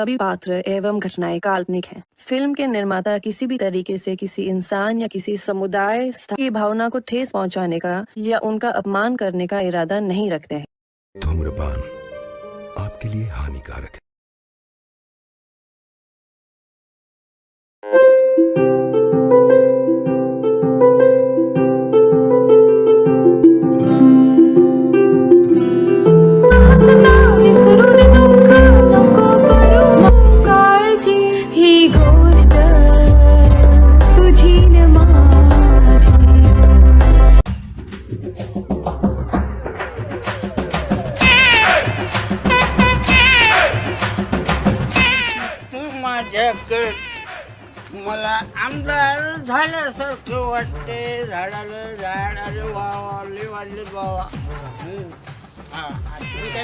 सभी पात्र एवं घटनाएँ काल्पनिक हैं। फ़िल्म के निर्माता किसी भी तरीके से किसी इंसान या किसी समुदाय की भावना को ठेस पहुँचाने का या उनका अपमान करने का इरादा नहीं रखते हैं धूम्रपान आपके लिए हानिकारक है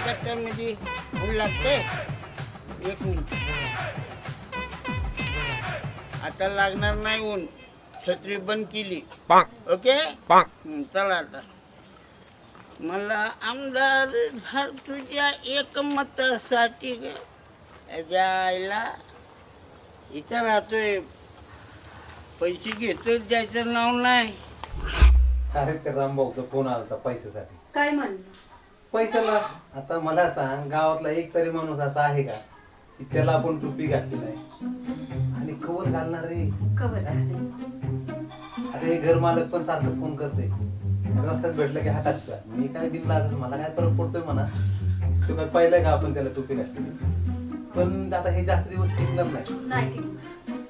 करताय म्हणजे ऊन लागते एक मिनिट. आता लागणार नाही ऊन. छत्री बंद केली. ओके? चला आता. मला आमदार झाड तुझ्या एकमतासाठी जायला इथं राहतोय. पैसे घेतोय द्यायचं नाव नाही. अरे ते रामभाऊचा फोन आला होता पैशासाठी. काय म्हणलं? पैशाला. आता मला सांग गावातला एक तरी माणूस असा आहे का की त्याला आपण टोपी घातली नाही? आणि कवर घालणार. रे कवर घालायचं अरे हे घर मालक पण सारखं फोन करते. रस्त्यात भेटलं की हाताचा मी काय बिल लाजत मला काय फरक पडतोय म्हणा. तो काय पाहिलं का आपण त्याला टोपी घातली? पण आता हे जास्त दिवस टिकणार नाही. नाही ठीक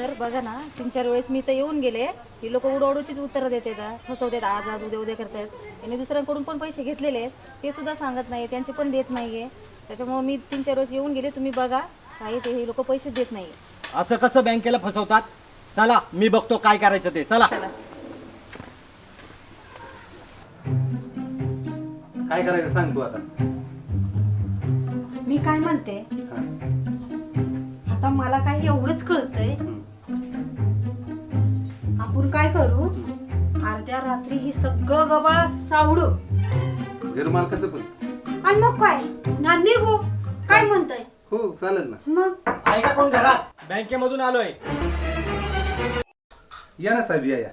सर बघा ना तीन चार वेळेस मी तर येऊन गेले. ही लोक उडवडूचीच उत्तरं देते फसवतात आज आज उद्या उद्या करतात आणि दुसऱ्यांकडून पण पैसे घेतलेले आहेत. ते सुद्धा सांगत नाही त्यांचे पण देत नाहीये. त्याच्यामुळे मी तीन चार वेळेस येऊन गेले तुम्ही बघा. काही ते हे लोक पैसे देत नाहीये. असं कसं बँकेला फसवतात? चला मी बघतो काय करायचं ते. चला. चला. काय करायचं सांग तू आता. मी काय म्हणते? हा. आता मला काही एवढंच कळतंय. आपण काय करू? अर्ध्या रात्री हे सगळं गबाळ सावडू घर मालकाचं पण. आणि मग काय? ना निघू. काय म्हणताय? हो चालेल ना. मग? आहे का कोण घरात? बँकेमधून आलोय. या ना साहेब या या.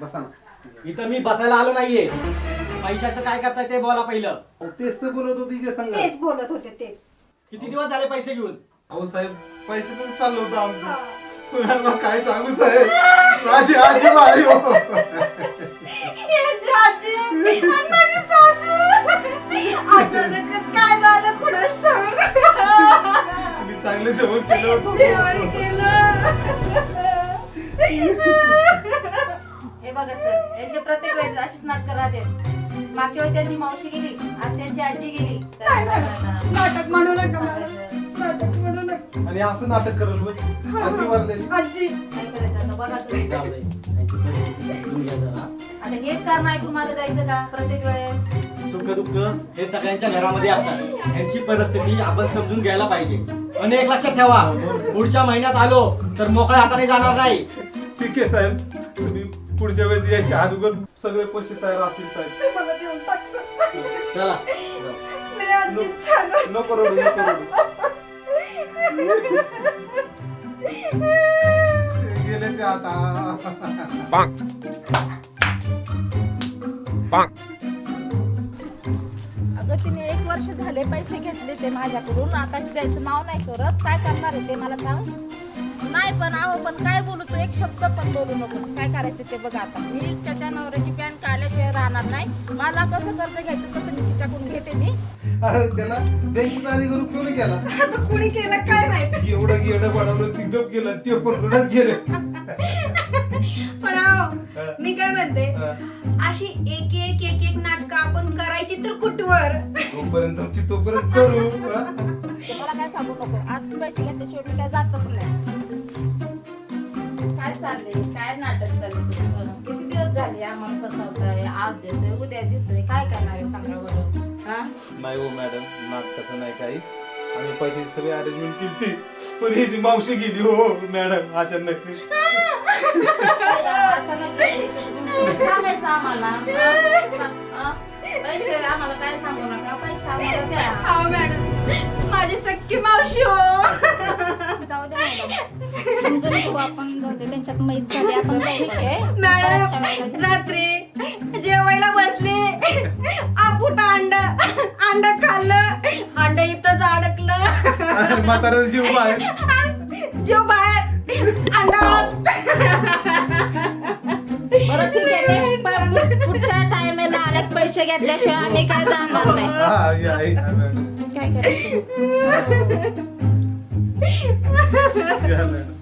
बसा ना. इथं मी बसायला आलो नाहीये. पैशाचं काय करताय ते बोला पहिलं. अहो, तेच तर बोलत होती जे संघ तेच बोलत होते तेच. किती दिवस झाले पैसे घेऊन? अहो साहेब पैसे तर चाललो होतं आमचं. काय सांगू साहेब? माझी आजी मारी हो. याची आजी आणि माझी सासू. अचानकच काय झालं कुणाच ठाऊक. मी चांगलं जेवण केलं होतं. जेवण केलं. हे बघा सर यांचे प्रत्येक वेळेस अशीच नाटकं राहतात मागच्या वेळी त्यांची मावशी गेली आज त्यांची आजी गेली. तर नाटक म्हणू नका मला. नाटक म्हणू नका. आणि असं नाटक करल होय. आजी वारलेली आजी. काय करायचं बघा तुम्ही जाऊ दे. यांची परिस्थिती समजून घ्या जरा. आता हेच कारण ऐकून माझं जायचं का प्रत्येक वेळेस? सुख दुःख हे सगळ्यांच्या घरामध्ये असतात. यांची परिस्थिती आपण समजून घ्यायला पाहिजे. आणि एक लक्षात ठेवा. पुढच्या महिन्यात आलो तर मोकळ्या हाताने जाणार नाही. ठीक आहे साहेब. तुम्ही पुढच्या वेळेस यायचे अगोदर सगळे पैसे तयार असतील साहेब. ते मला देऊन टाकतो चला. लय छान. नको रडू नको रडू. गेले ते आता. अगं तिने एक वर्ष झाले पैसे घेतले ते माझ्याकडून. आता द्यायचं नाव नाही करत. काय करणार आहे ते मला सांग. नाही पण आहो पण काय बोलू तू? एक शब्द पण बोलू नको काय करायचं ते बघ आता. मी त्याच्या नवऱ्याची पॅन्ट काढल्याशिवाय राहणार नाही. मला कसं कर्ज घ्यायचं तसं मी तिच्याकडून घेते मी. अरे त्याला बँकेचा अधिकारी कोणी केला? आता कुणी केलं काय माहीत? एवढं गेडं बनवलं तिथं केलं ते पण रडत गेले. पण अहो, मी काय म्हणते? अशी एक एक एक एक नाटक आपण करायची तर कुठवर? तोपर्यंत जमती तोपर्यंत करू. हा? मला काय सांगू नको. आज पैसे घेतल्याशिवाय मी काय जातच नाही. काय चाललंय? काय नाटक चाललंय तुमचं? किती दिवस झाले आम्हाला फसवताय? आज देतोय उद्या देतोय. काय करणार आहे सांगा बरं. हा? नाही हो मॅडम नाटकाचं नाही काही. आणि पैसे सगळे अरेंजमेंट केली पण ह्याची मावशी गेली हो मॅडम अचानक. अचानक सांगायचं आम्हाला. हा? पैसे आम्हाला काय सांगू नका पैसे आम्हाला द्या. अहो मॅडम. माझी सख्खी मावशी हो. जाऊ दे मॅडम. समजून घेऊ आपण जाऊ दे त्यांच्यात मैत झाली आपण ठीक आहे मॅडम रात्री जेवायला बसले. आपुट अंड अंड खाल्लं. अंड इथंच अडकलं. म्हातारा जीव बाहेर. जो बाहेर. अंडा बरं ठीक आहे पण पुढच्या टायमेला आल्यात पैसे घेतल्याशिवाय आम्ही काय जाणार नाही. हा, या, या. काय करायचं? या, मॅडम.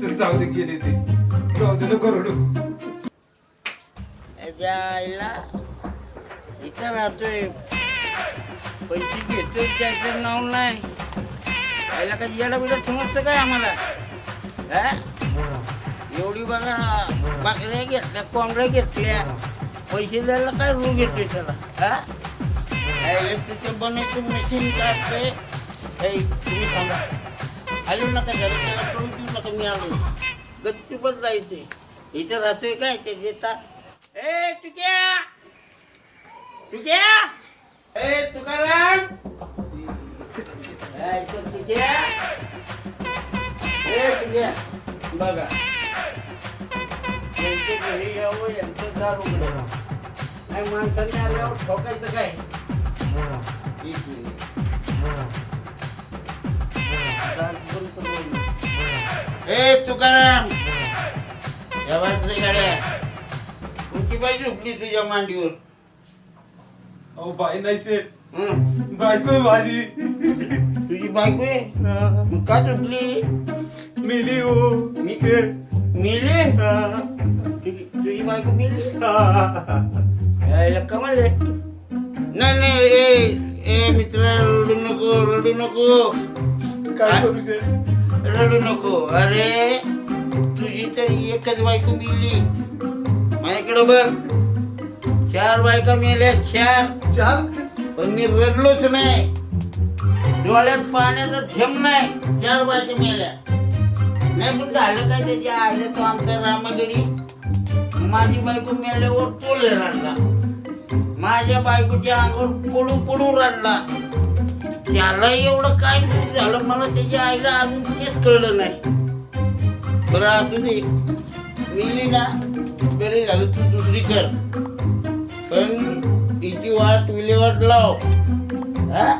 चल, जाऊ दे गेले ते. जाऊ दे नको रडू. याच्या आईला. इथं राहतोय पैसे घेतोय त्याचं नाव नाही. आईला काही येडा बिडा समजतं काय आम्हाला? हा? एवढी बघा बाकऱ्या घेतल्या कोंबड्या घेतल्या. पैसे द्यायला काय रू घेतोय त्याला? हा? इलेक्ट्रिकचं तिथे बनायचं मशीन काढते हे तुम्ही थांबा. आलो नका घरी त्याला कळून देऊ नका मी आलो गच्चीवर जायचंय. इथं राहतोय काय ते देतात ए तुक्या तुक्या ए तुकाराम! ए तुक्या बघा. यांच्या घरी यावं यांचं दार उघडं. नाही माणसाने आल्यावर ठोकायचं काय? होईल. ए तुकाराम! या गाड्या. तुमची बाई झोपली तुझ्या मांडीवर. अहो बाई नाही शेट हं. बायको आहे माझी. तुझी बायको आहे? मग का झोपली? मिली हो मी- शेट मेली? हा, तुझी तुझी बायको मेली? हा. यायला कमाल आहे. नाही नाही ए ए मित्रा रडू नको रडू नको. काय करू शेट रडू नको. अरे तुझी तर एकच बायको मिली. माझ्याकडे बघ. चार बायका मेल्या चार. चाल पण मी रडलोच नाही. डोळ्यात पाण्याचा थेंब नाही. चार बायका मेल्या. नाही पण झालं काय त्याच्या आईला तो आमचा रामागडी माझी बायको मेल्यावर तोल रडला. माझ्या बायकोच्या अंगावर पडू पडू रडला. त्याला एवढं काय झालं मला त्याच्या आईला अजून तेच कळलं नाही. बरं असू दे. मिली ना बरे झालं तू दुसरी कर. पण तिची वाट विल्हेवाट लाव हा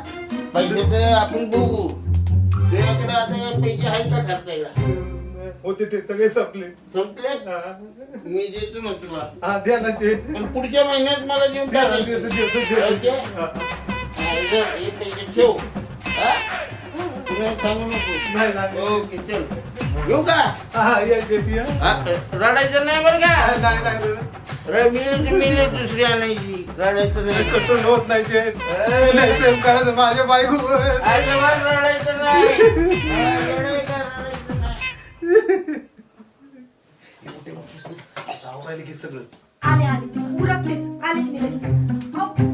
पैसे तर आपण बघू तुझ्याकडे आता पैसे आहेत का खर्चायला होते ते सगळे संपले संपले हा. मी देतो ना तुला हा द्या ना ते पण पुढच्या महिन्यात मला देऊन द्या ना, टाकायचं. देतो, देतो, देतो. ओके? हा. हा, इधर हे पैसे ठेव हा? सांगू नको नाही नाही ओके चल येऊ का? हा रडायचं नाही बरं का? नाही नाही नाही. रे मिली मिली दुसरी आणायची. रडायचं नाही. कटून होत नाही शेट नाही प्रेम करायचं माझ्या बायको. अजिबात रडायचं नाही. येडं का रडायचं नाही. आवरायला की सगळं आले आले. उरकतेच आलेच मी लगेच.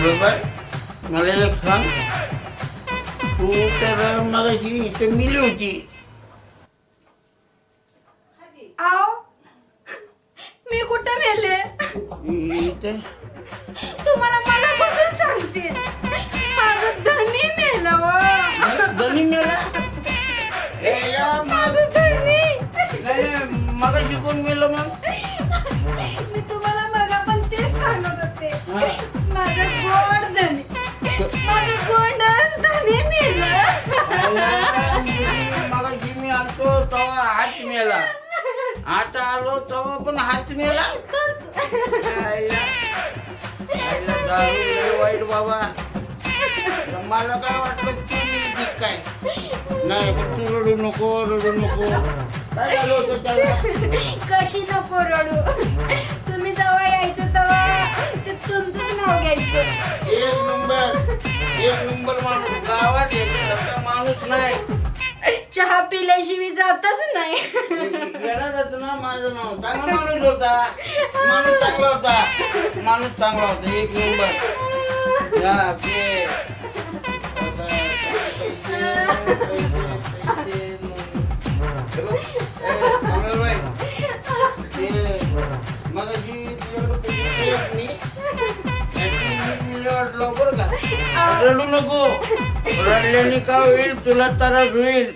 कमलबाई मला एक सांग. तू तर मला ही इथे मिली होती. अहो मी कुठे मेले? इथे. तुम्हाला मनापासून सांगते. माझं धनी मेलं हो. गणी मेला ए या माझं धनी. मग शिकून गेलो मग. मेलं. आता आलो तेव्हा पण हाच मेला. दारू लय वाईट बाबा. मला काय वाटलं तू मी काय? नाही पण तू रडू नको रडू नको. काय झालं होतं त्याला? कशी नको रडू? तुम्ही जेव्हा यायचं तेव्हा ते तुमचंच नाव घ्यायचं. एक नंबर. एक नंबर माणूस. गावात याच्यासारखा माणूस नाही. चहा पिल्याशिवाय जातच नाही. घरात ना माझं नाव. चांगला माणूस होता. माणूस चांगला होता. माणूस चांगला होता. एक नंबर. या पे आता पैसे पैसे पैसे तुझ्याकडे पैसे का? रडू नको. रडल्याने का होईल? तुला त्रास होईल.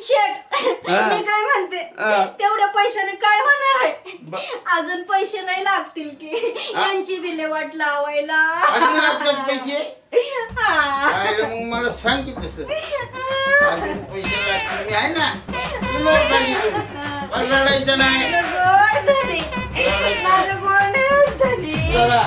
शेट हा. मी काय म्हणते? हा. तेवढ्या पैशाने काय होणार ब- आहे अजून पैसे नाही लागतील की. यांची विल्हेवाट लावायला. अजून लागतात पैसे? हा. आईला मग मला सांग की तसं. अजून पैसे लागतील. मी आहे ना. तुला काही करू. पण रडायचं नाही. माझं गोड झाली माझं गोड झाली चला.